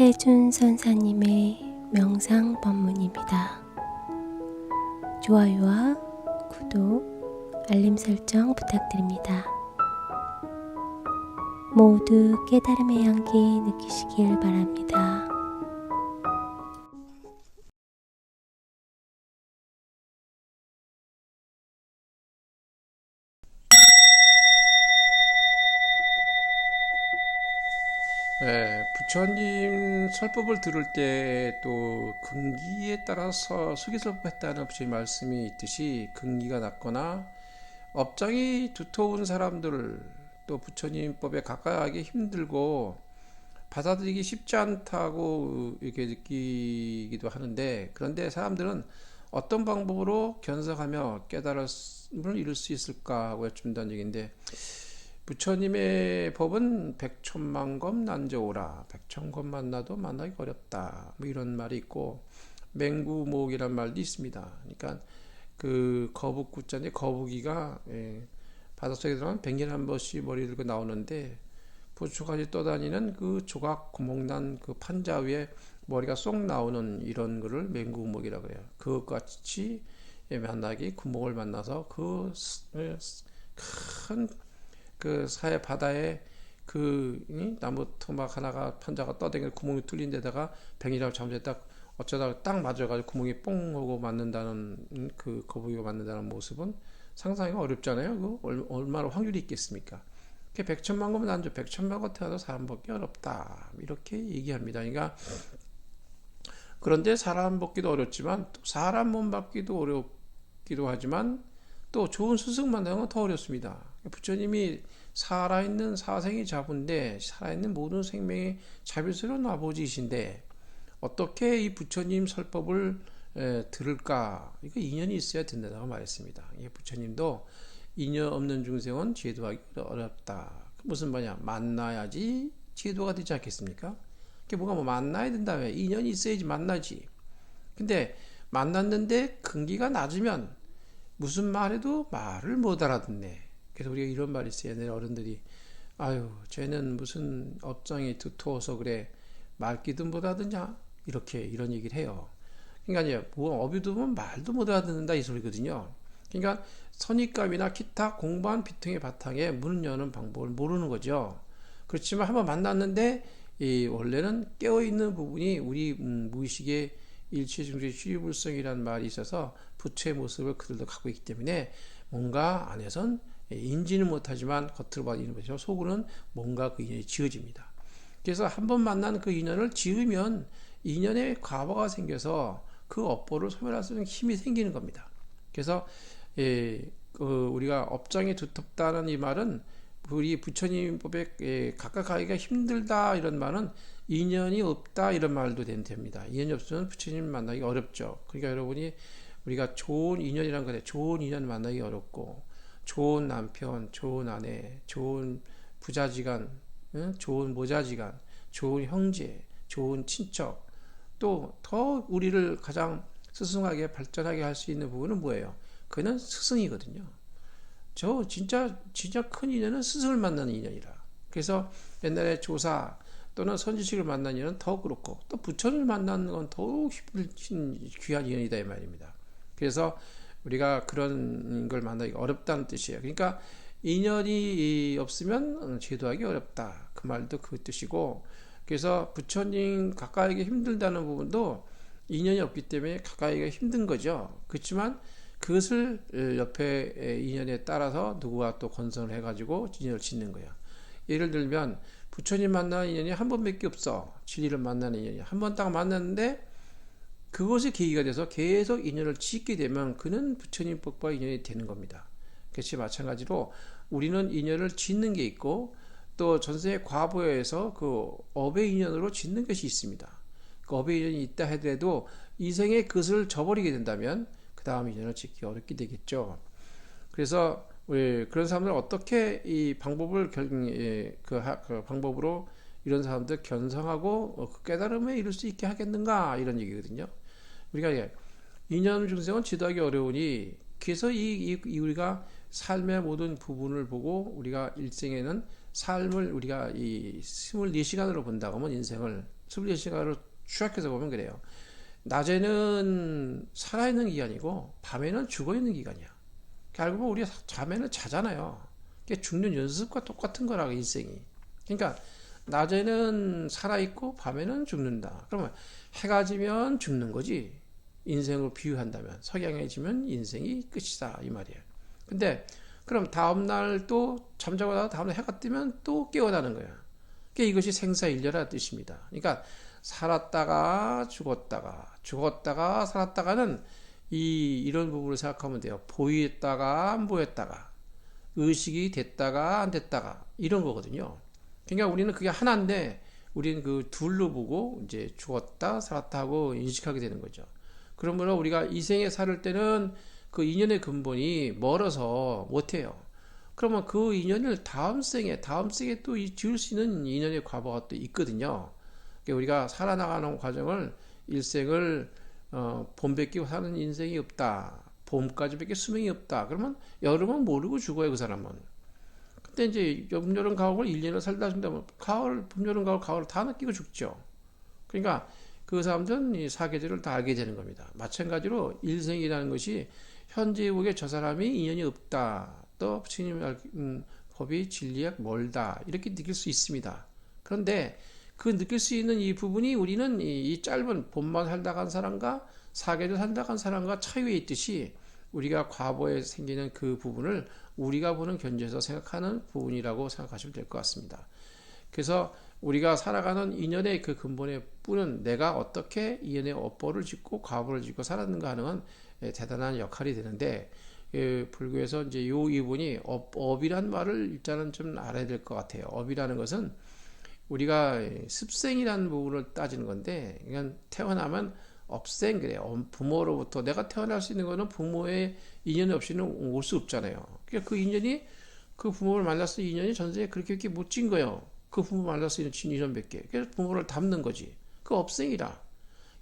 해준 선사님의 명상 법문입니다. 좋아요와 구독, 알림 설정 부탁드립니다. 모두 깨달음의 향기 느끼시길 바랍니다. 부처님 설법을 들을 때 또 근기에 따라서 수기설법했다는 부처님 말씀이 있듯이 근기가 낮거나 업장이 두터운 사람들 또 부처님법에 가까이 하기 힘들고 받아들이기 쉽지 않다고 이렇게 느끼기도 하는데 그런데 사람들은 어떤 방법으로 견성하며 깨달음을 이룰 수 있을까 하고 여쭙는다는 얘기인데 부처님의 법은 백천만검 난저오라 백천검 만나도 만나기 어렵다 뭐 이런 말이 있고 맹구목이란 말도 있습니다. 그러니까 그 거북구자인데 거북이가 예, 바닷속에 들어가면 백년 한 번씩 머리 들고 나오는데 부처까지 떠다니는 그 조각 구멍난 그 판자 위에 머리가 쏙 나오는 이런 거를 맹구목이라고 해요. 그것과 같이 예, 만나기 구멍을 만나서 그 큰 그 사해 바다에 그 이? 나무 토막 하나가 판자가 떠다니는 구멍이 뚫린 데다가 뱅이라고 잠재다 어쩌다가 딱 맞아가지고 구멍이 뽕 하고 맞는다는 그 거북이가 맞는다는 모습은 상상이 어렵잖아요. 그 얼- 얼마나 확률이 있겠습니까? 그 백천만 거면 난저 백천만 거 태어나도 사람 먹기 어렵다 이렇게 얘기합니다. 그러니까 그런데 사람 먹기도 어렵지만 또 사람 몸 받기도 어렵기도 하지만 또 좋은 스승 만나는 건 더 어렵습니다. 부처님이 살아있는 사생이 자부인데 살아있는 모든 생명의 자비스러운 아버지이신데 어떻게 이 부처님 설법을 에, 들을까? 이거 인연이 있어야 된다고 말했습니다. 이 부처님도 인연 없는 중생은 제도하기 어렵다. 그 무슨 말이야? 만나야지 제도가 되지 않겠습니까? 그게 뭐가 뭐 만나야 된다며 인연이 있어야지 만나지. 근데 만났는데 근기가 낮으면 무슨 말해도 말을 못 알아듣네. 그래서 우리가 이런 말이 있어요. 옛날에 어른들이 아유, 쟤는 무슨 업장이 두터워서 그래. 말귀도 못 알아듣냐? 이렇게 이런 얘기를 해요. 그러니까 이제 뭐 어비도 보면 말도 못 알아듣는다 이 소리거든요. 그러니까 선입감이나 기타 공부한 비통의 바탕에 문을 여는 방법을 모르는 거죠. 그렇지만 한번 만났는데 이 원래는 깨어 있는 부분이 우리 음, 무의식의 일체 중의虚불성이라는 말이 있어서 부처의 모습을 그들도 갖고 있기 때문에 뭔가 안에선 인지는 못하지만 겉으로 봐도 이는 것이죠. 속으로는 뭔가 그 인연이 지어집니다. 그래서 한 번 만난 그 인연을 지으면 인연의 과거가 생겨서 그 업보를 소멸할 수 있는 힘이 생기는 겁니다. 그래서 예, 그 우리가 업장이 두텁다는 이 말은 우리 부처님 법에 예, 가까이가 힘들다 이런 말은 인연이 없다 이런 말도 됩니다. 인연이 없으면 부처님 만나기 어렵죠. 그러니까 여러분이 우리가 좋은 인연이란 거에 좋은 인연 만나기 어렵고 좋은 남편, 좋은 아내, 좋은 부자지간, 응? 좋은 모자지간, 좋은 형제, 좋은 친척, 또 더 우리를 가장 스승하게 발전하게 할 수 있는 부분은 뭐예요? 그는 스승이거든요. 저 진짜 진짜 큰 인연은 스승을 만나는 인연이라. 그래서 옛날에 조사 또는 선지식을 만난 인연은 더 그렇고 또 부처를 만나는 건 더욱 힘든 귀한 인연이다 이 말입니다. 그래서 우리가 그런 걸 만나기 어렵다는 뜻이에요. 그러니까 인연이 없으면 제도하기 어렵다. 그 말도 그 뜻이고 그래서 부처님 가까이기 힘들다는 부분도 인연이 없기 때문에 가까이가 힘든 거죠. 그렇지만 그것을 옆에 인연에 따라서 누구와 또 건선을 해가지고 인연을 짓는 거예요. 예를 들면 부처님 만나는 인연이 한 번밖에 없어. 진리를 만나는 인연이 한 번 딱 만났는데 그것이 계기가 돼서 계속 인연을 짓게 되면 그는 부처님 법과 인연이 되는 겁니다. 그렇지 마찬가지로 우리는 인연을 짓는 게 있고 또 전생의 과보에서 그 업의 인연으로 짓는 것이 있습니다. 그 업의 인연이 있다 하더라도 이생에 그것을 저버리게 된다면 그 다음 인연을 짓기 어렵게 되겠죠. 그래서 우리 그런 사람들 어떻게 이 방법을 결, 예, 그, 하, 그 방법으로 이런 사람들 견성하고 어, 그 깨달음에 이룰 수 있게 하겠는가 이런 얘기거든요. 우리가 예, 인연 중생은 지도하기 어려우니 그래서 이, 이, 이 우리가 삶의 모든 부분을 보고 우리가 일생에는 삶을 우리가 이 24시간으로 본다고 하면 인생을 스블리시가로 추락해서 보면 그래요. 낮에는 살아있는 기간이고 밤에는 죽어있는 기간이야. 알고 보면 우리 잠에는 자잖아요. 그게 죽는 연습과 똑같은 거라고 인생이. 그러니까 낮에는 살아있고 밤에는 죽는다. 그러면 해가 지면 죽는 거지. 인생으로 비유한다면 석양해지면 인생이 끝이다 이 말이에요. 근데 그럼 다음 날 또 잠자고 나서 다음 날 해가 뜨면 또 깨어나는 거야. 그게 이것이 생사일려라 뜻입니다. 그러니까 살았다가 죽었다가 죽었다가 살았다가는 이 이런 부분을 생각하면 돼요. 보였다가 안 보였다가 의식이 됐다가 안 됐다가 이런 거거든요. 그러니까 우리는 그게 하나인데 우리는 그 둘로 보고 이제 죽었다 살았다 하고 인식하게 되는 거죠. 그러므로 우리가 이 생에 살을 때는 그 인연의 근본이 멀어서 못해요. 그러면 그 인연을 다음 생에 다음 생에 또 이- 지을 수 있는 인연의 과거가 또 있거든요. 그러니까 우리가 살아나가는 과정을 일생을 어, 봄 뺏기고 사는 인생이 없다. 봄까지 밖에 수명이 없다. 그러면 여름은 모르고 죽어요 그 사람은. 근데 이제 봄, 여름, 가을 1년을 살다 준다면 가을, 봄, 여름, 가을, 가을 다 느끼고 죽죠. 그러니까 그 사람들은 이 사계절을 다 알게 되는 겁니다. 마찬가지로 일생이라는 것이 현재 보기에 저 사람이 인연이 없다. 또 부처님 알- 음, 법이 진리에 멀다. 이렇게 느낄 수 있습니다. 그런데 그 느낄 수 있는 이 부분이 우리는 이, 이 짧은 봄만 살다 간 사람과 사계절 살다 간 사람과 차이에 있듯이 우리가 과거에 생기는 그 부분을 우리가 보는 견지에서 생각하는 부분이라고 생각하시면 될 것 같습니다. 그래서 우리가 살아가는 인연의 그 근본의 뿌는 내가 어떻게 인연의 업보를 짓고 과보를 짓고 살았는가 하는 예, 대단한 역할이 되는데 예, 불교에서 이제 요 이분이 업, 업이란 말을 일단은 좀 알아야 될 것 같아요. 업이라는 것은 우리가 습생이라는 부분을 따지는 건데, 그냥 태어나면 업생 그래요. 어, 부모로부터 내가 태어날 수 있는 거는 부모의 인연이 없이는 올 수 없잖아요. 그러니까 그 인연이 그 부모를 만났을 때 인연이 전생에 그렇게 못진 거예요. 그 부모 만날 수 있는 인연밖에. 그래서 부모를 닮는 거지. 그 업생이라.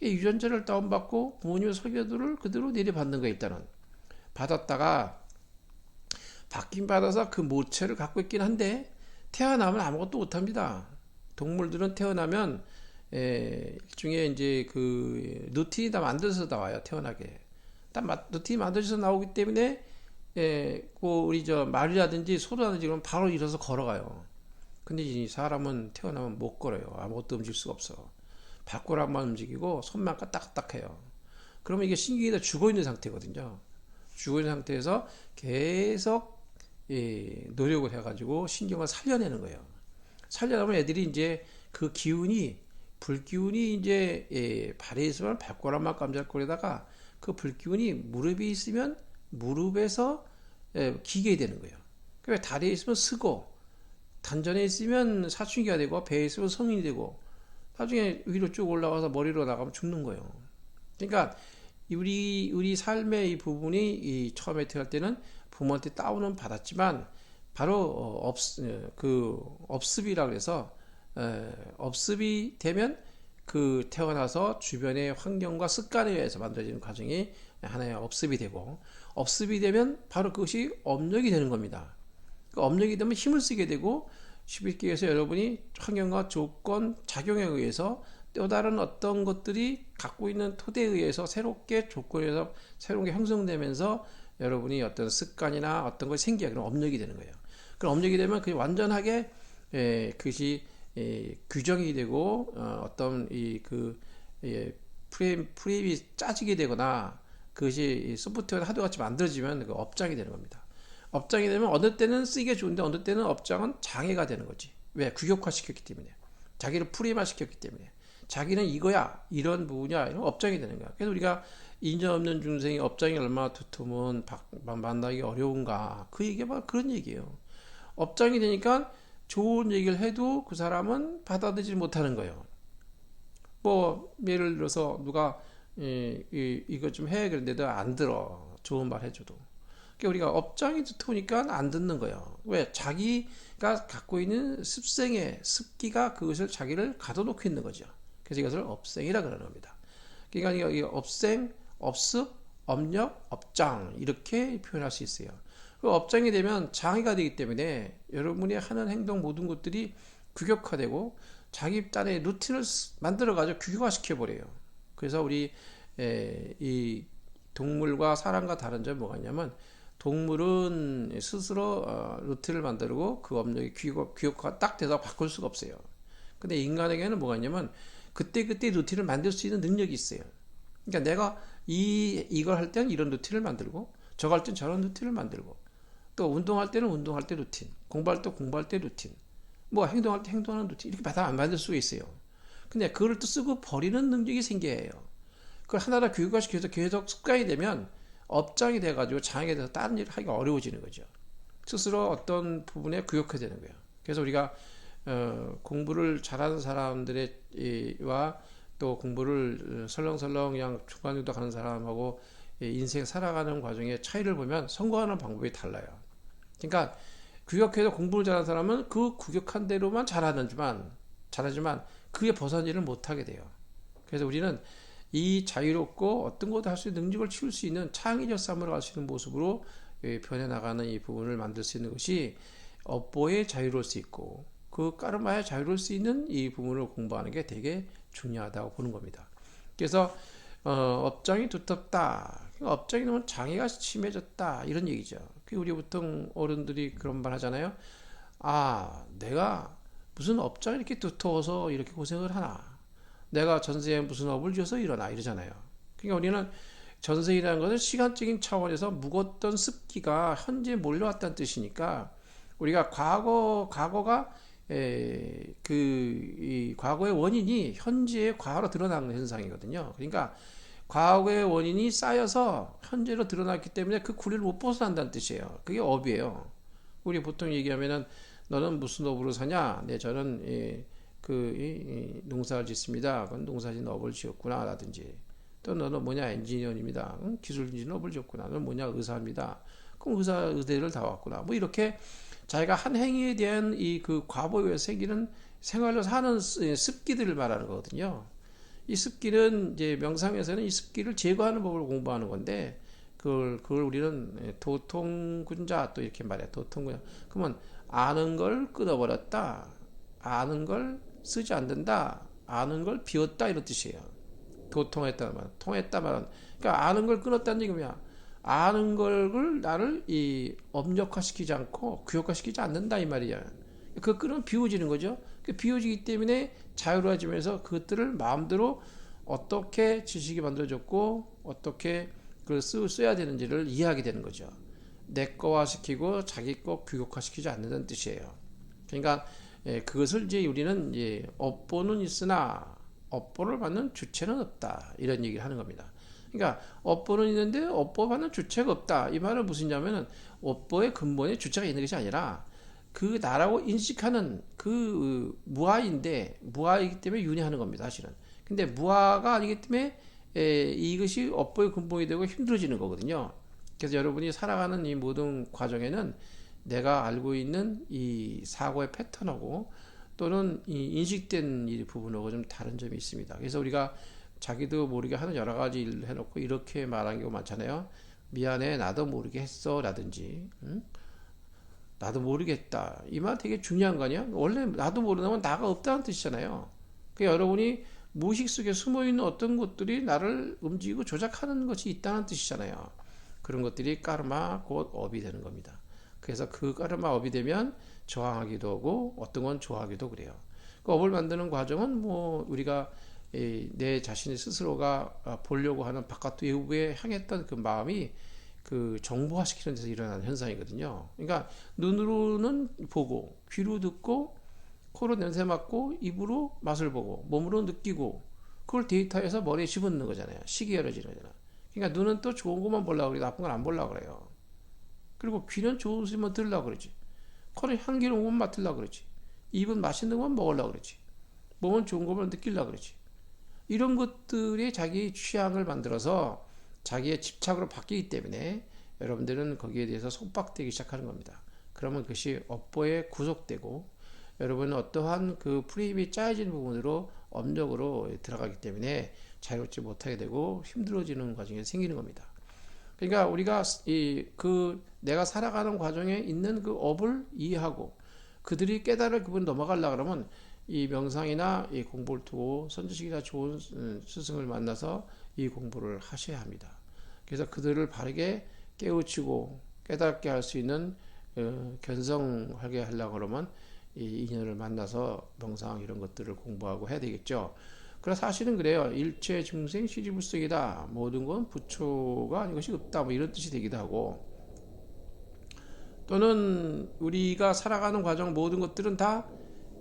이 유전자를 다운받고 부모님의 설교들을 그대로 내려받는 거예요, 일단은. 받았다가 받긴 받아서 그 모체를 갖고 있긴 한데 태어나면 아무것도 못합니다. 동물들은 태어나면 에, 일종의 이제 그 누틴이 다 만들어서 나와요 태어나게. 누틴이 만들어서 나오기 때문에 에, 그 우리 저 말이라든지 소라든지 그럼 바로 일어서 걸어가요. 근데 이 사람은 태어나면 못 걸어요. 아무것도 움직일 수가 없어. 발가락만 움직이고 손만 까딱까딱해요. 그러면 이게 신경이 다 죽어 있는 상태거든요. 죽어 있는 상태에서 계속 예, 노력을 해가지고 신경을 살려내는 거예요. 살려내면 애들이 이제 그 기운이 불기운이 이제 예, 발에 있으면 발가락만 깜짝거리다가 그 불기운이 무릎에 있으면 무릎에서 예, 기게 되는 거예요. 그 다리에 있으면 쓰고 단전에 있으면 사춘기가 되고 배에 있으면 성인이 되고 나중에 위로 쭉 올라가서 머리로 나가면 죽는 거예요. 그러니까 우리 우리 삶의 이 부분이 이 처음에 태어날 때는 부모한테 다운은 받았지만 바로 어, 업그 업습이라 그래서 에, 업습이 되면 그 태어나서 주변의 환경과 습관에 의해서 만들어지는 과정이 하나의 업습이 되고 업습이 되면 바로 그것이 업력이 되는 겁니다. 그 업력이 되면 힘을 쓰게 되고 쉽게 해서 여러분이 환경과 조건, 작용에 의해서 또 다른 어떤 것들이 갖고 있는 토대에 의해서 새롭게 조건에서 새로운 게 형성되면서 여러분이 어떤 습관이나 어떤 것이 생기게 그런 업력이 되는 거예요. 그럼 업력이 되면 그게 완전하게 에, 그것이 에, 규정이 되고 어, 어떤 이그 예, 프레임 프레임이 짜지게 되거나 그것이 이 소프트웨어가 하도같이 만들어지면 그 업장이 되는 겁니다. 업장이 되면 어느 때는 쓰기가 좋은데 어느 때는 업장은 장애가 되는 거지. 왜? 규격화 시켰기 때문에. 자기를 프레임화 시켰기 때문에. 자기는 이거야. 이런 부분이야. 이런 업장이 되는 거야. 그래서 우리가 인정 없는 중생이 업장이 얼마나 두툼은 박- 만나기 어려운가. 그 얘기가 바로 그런 얘기예요. 업장이 되니까 좋은 얘기를 해도 그 사람은 받아들이지 못하는 거예요. 뭐 예를 들어서 누가 이, 이, 이거 좀 해 그런데도 안 들어. 좋은 말 해줘도. 우리가 업장이 두터우니까 안 듣는 거예요. 왜? 자기가 갖고 있는 습생의 습기가 그것을 자기를 가둬놓고 있는 거죠. 그래서 이것을 업생이라 그러는 겁니다. 그러니까 이 업생, 업습, 업력, 업장 이렇게 표현할 수 있어요. 그 업장이 되면 장애가 되기 때문에 여러분이 하는 행동 모든 것들이 규격화되고 자기 딴에 루틴을 만들어 가지고 규격화 시켜 버려요. 그래서 우리 에, 이 동물과 사람과 다른 점이 뭐가 있냐면 동물은 스스로 어, 루틴을 만들고 그 업력이 규격, 규격화가 딱 돼서 바꿀 수가 없어요. 근데 인간에게는 뭐가 있냐면 그때그때 루틴을 만들 수 있는 능력이 있어요. 그러니까 내가 이, 이걸 할 때는 이런 루틴을 만들고 저거 할 때는 저런 루틴을 만들고 또 운동할 때는 운동할 때 루틴 공부할 때 공부할 때 루틴 뭐 행동할 때 행동하는 루틴 이렇게 다 만들 수가 있어요. 근데 그걸 또 쓰고 버리는 능력이 생겨야 해요. 그걸 하나를 교육화시켜서 계속 습관이 되면 업장이 돼가지고 장애가 돼서 다른 일을 하기가 어려워지는 거죠. 스스로 어떤 부분에 구역화 되는 거예요. 그래서 우리가 어, 공부를 잘하는 사람들과 또 공부를 설렁설렁 그냥 중간 정도 가는 사람하고 이 인생 살아가는 과정의 차이를 보면 성공하는 방법이 달라요. 그러니까 구역해서 공부를 잘하는 사람은 그 구역한 대로만 잘하는지만 잘하지만 그게 벗어나지를 못하게 돼요. 그래서 우리는 이 자유롭고 어떤 것도 할 수 있는 능력을 키울 수 있는 창의적 삶으로 갈수 있는 모습으로 예, 변해 나가는 이 부분을 만들 수 있는 것이 업보에 자유로울 수 있고 그 까르마에 자유로울 수 있는 이 부분을 공부하는 게 되게 중요하다고 보는 겁니다. 그래서 어, 업장이 두텁다. 업장이 너무 장애가 심해졌다. 이런 얘기죠. 그 우리 보통 어른들이 그런 말 하잖아요. 아, 내가 무슨 업장이 이렇게 두터워서 이렇게 고생을 하나. 내가 전세에 무슨 업을 줘서 일어나 이러잖아요. 그러니까 우리는 전세이라는 것은 시간적인 차원에서 묵었던 습기가 현재 몰려왔다는 뜻이니까 우리가 과거 과거가 에, 그, 이 과거의 원인이 현재의 과거로 드러나는 현상이거든요. 그러니까 과거의 원인이 쌓여서 현재로 드러났기 때문에 그 구리를 못 벗어난다는 뜻이에요. 그게 업이에요. 우리 보통 얘기하면은 너는 무슨 업으로 사냐? 네, 저는 이, 그 농사를 짓습니다. 그건 농사짓는 업을 지었구나 라든지 또 너는 뭐냐 엔지니어입니다. 응? 기술인지는 업을 지었구나. 너는 뭐냐 의사입니다. 그럼 의사 의대를 다 왔구나. 뭐 이렇게 자기가 한 행위에 대한 이 그 과거에 생기는 생활로 사는 습기들을 말하는 거거든요. 이 습기는 이제 명상에서는 이 습기를 제거하는 법을 공부하는 건데 그걸 그걸 우리는 도통군자 또 이렇게 말해. 도통군자. 그러면 아는 걸 끊어버렸다. 아는 걸 쓰지 않는다. 아는 걸 비웠다 이런 뜻이에요. 도통했다 말, 통했다 말은 그러니까 아는 걸 끊었다는 얘기 뭐야? 아는 걸 나를 이 업력화시키지 않고 구역화시키지 않는다 이 말이야. 그 끈은 비워지는 거죠. 그 비워지기 때문에 자유로워지면서 그것들을 마음대로 어떻게 지식이 만들어졌고 어떻게 그걸 쓰, 써야 되는지를 이해하게 되는 거죠. 내 거화 시키고 자기 거 규격화 시키지 않는다는 뜻이에요. 그러니까 예, 그것을 이제 우리는 이제 업보는 있으나 업보를 받는 주체는 없다 이런 얘기를 하는 겁니다. 그러니까 업보는 있는데 업보 받는 주체가 없다. 이 말은 무슨냐면은 업보의 근본에 주체가 있는 것이 아니라 그 나라고 인식하는 그 무아인데 무아이기 때문에 윤회하는 겁니다. 사실은. 근데 무아가 아니기 때문에 에, 이것이 업보의 근본이 되고 힘들어지는 거거든요. 그래서 여러분이 살아가는 이 모든 과정에는 내가 알고 있는 이 사고의 패턴하고 또는 이 인식된 이 부분하고 좀 다른 점이 있습니다. 그래서 우리가 자기도 모르게 하는 여러 가지 일을 해놓고 이렇게 말하는 경우 많잖아요. 미안해, 나도 모르게 했어. 라든지, 응? 나도 모르겠다. 이 말 되게 중요한 거 아니야? 원래 나도 모르면 나가 없다는 뜻이잖아요. 그 여러분이 무의식 속에 숨어 있는 어떤 것들이 나를 움직이고 조작하는 것이 있다는 뜻이잖아요. 그런 것들이 까르마 곧 업이 되는 겁니다. 그래서 그 까르마 업이 되면 저항하기도 하고 어떤 건 좋아하기도 그래요. 그 업을 만드는 과정은 뭐 우리가 내 자신의 스스로가 보려고 하는 바깥 외부에 향했던 그 마음이 그 정보화시키는 데서 일어나는 현상이거든요. 그러니까 눈으로는 보고 귀로 듣고 코로 냄새 맡고 입으로 맛을 보고 몸으로 느끼고 그걸 데이터에서 머리에 집어넣는 거잖아요. 시기 열어지는 거잖아. 그러니까 눈은 또 좋은 것만 보려고 그래 나쁜 건안 보려고 그래요. 그리고 귀는 좋은 소리만 들으려고 그러지. 코는 향기로운 것만 맡으려고 그러지. 입은 맛있는 것만 먹으려고 그러지. 몸은 좋은 것만 느끼려고 그러지. 이런 것들이 자기 취향을 만들어서 자기의 집착으로 바뀌기 때문에 여러분들은 거기에 대해서 속박되기 시작하는 겁니다. 그러면 그것이 업보에 구속되고 여러분은 어떠한 그 프레임이 짜여진 부분으로 업력으로 들어가기 때문에 자유롭지 못하게 되고 힘들어지는 과정이 생기는 겁니다. 그러니까 우리가 이 그 내가 살아가는 과정에 있는 그 업을 이해하고 그들이 깨달을 그분 넘어가려 그러면 이 명상이나 이 공부를 두고 선지식이나 좋은 음, 스승을 만나서 이 공부를 하셔야 합니다. 그래서 그들을 바르게 깨우치고 깨닫게 할 수 있는 어, 견성하게 하려고 그러면 이 인연을 만나서 명상 이런 것들을 공부하고 해야 되겠죠. 그래서 사실은 그래요. 일체 중생 시지불성이다. 모든 건 부처가 아닌 것이 없다. 뭐 이런 뜻이 되기도 하고 또는 우리가 살아가는 과정 모든 것들은 다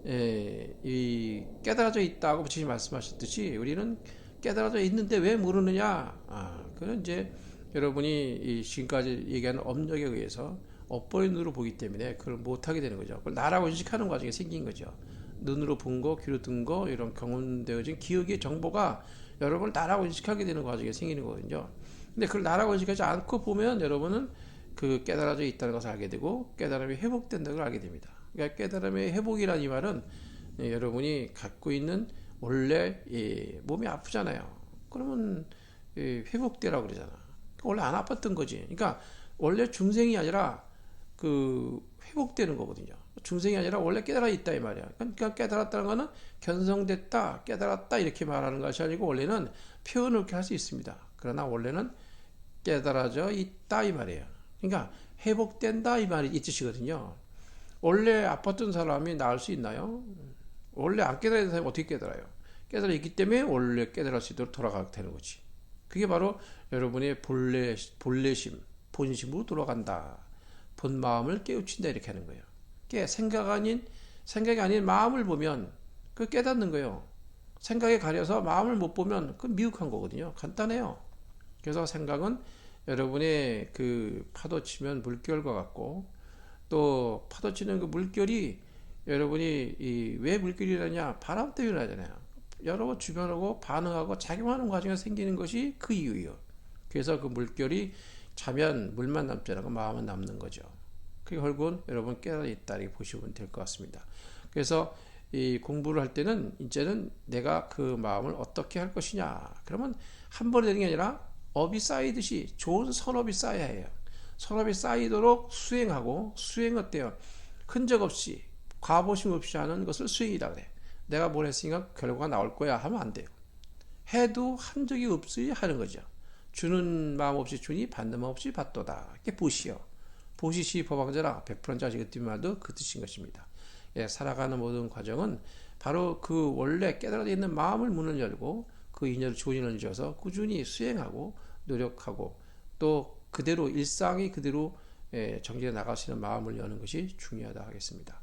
예, 이 깨달아져 있다고 부처님 말씀하셨듯이 우리는 깨달아져 있는데 왜 모르느냐? 아, 그건 이제 여러분이 이 지금까지 얘기하는 업력에 의해서 엇보의 눈으로 보기 때문에 그걸 못하게 되는 거죠. 그걸 나라고 인식하는 과정에 생긴 거죠. 눈으로 본 거, 귀로 든 거, 이런 경험되어진 기억의 정보가 여러분을 나라고 인식하게 되는 과정에 생기는 거거든요. 근데 그걸 나라고 인식하지 않고 보면 여러분은 그 깨달아져 있다는 것을 알게 되고 깨달음이 회복된다는 걸 알게 됩니다. 그러니까 깨달음의 회복이라는 이 말은 예, 여러분이 갖고 있는 원래 예, 몸이 아프잖아요. 그러면 예, 회복되라고 그러잖아. 원래 안 아팠던 거지. 그러니까 원래 중생이 아니라 그 회복되는 거거든요. 중생이 아니라 원래 깨달아 있다 이 말이야. 그러니까 깨달았다는 거는 견성됐다, 깨달았다 이렇게 말하는 것이 아니고 원래는 표현을 이렇게 할 수 있습니다. 그러나 원래는 깨달아져 있다 이 말이에요. 그러니까 회복된다 이 말이 이 뜻이거든요. 원래 아팠던 사람이 나을 수 있나요? 원래 안 깨달은 사람이 어떻게 깨달아요? 깨달아 있기 때문에 원래 깨달을 수 있도록 돌아가게 되는 거지. 그게 바로 여러분의 본래 본래심, 본심으로 돌아간다. 본 마음을 깨우친다 이렇게 하는 거예요. 깨 생각 아닌 생각이 아닌 마음을 보면 그 깨닫는 거예요. 생각에 가려서 마음을 못 보면 그 미혹한 거거든요. 간단해요. 그래서 생각은 여러분의 그 파도 치면 물결과 같고 또 파도 치는 그 물결이 여러분이 이 왜 물결이라냐 바람 때문에 나잖아요. 여러 주변하고 반응하고 작용하는 과정에 생기는 것이 그 이유예요. 그래서 그 물결이 차면 물만 남지 않고 마음은 남는 거죠. 그게 결국은 여러분 깨달아 있다 이렇게 보시면 될 것 같습니다. 그래서 이 공부를 할 때는 이제는 내가 그 마음을 어떻게 할 것이냐. 그러면 한 번에 되는 게 아니라 업이 쌓이듯이 좋은 선업이 쌓여야 해요. 선업이 쌓이도록 수행하고 수행 어때요? 흔적 없이 과보심 없이 하는 것을 수행이라 그래. 내가 뭘 했으니까 결과가 나올 거야 하면 안 돼요. 해도 한 적이 없이 하는 거죠. 주는 마음 없이 주니 받는 마음 없이 받도다. 이게 보시요. 보시시 법왕자라 100% 자식 그 말도 그 뜻인 것입니다. 예, 살아가는 모든 과정은 바로 그 원래 깨달아 있는 마음을 문을 열고 그 인연을 인연을 줘서 꾸준히 수행하고 노력하고 또 그대로 일상이 그대로 예, 정진해 나갈 수 있는 마음을 여는 것이 중요하다 하겠습니다.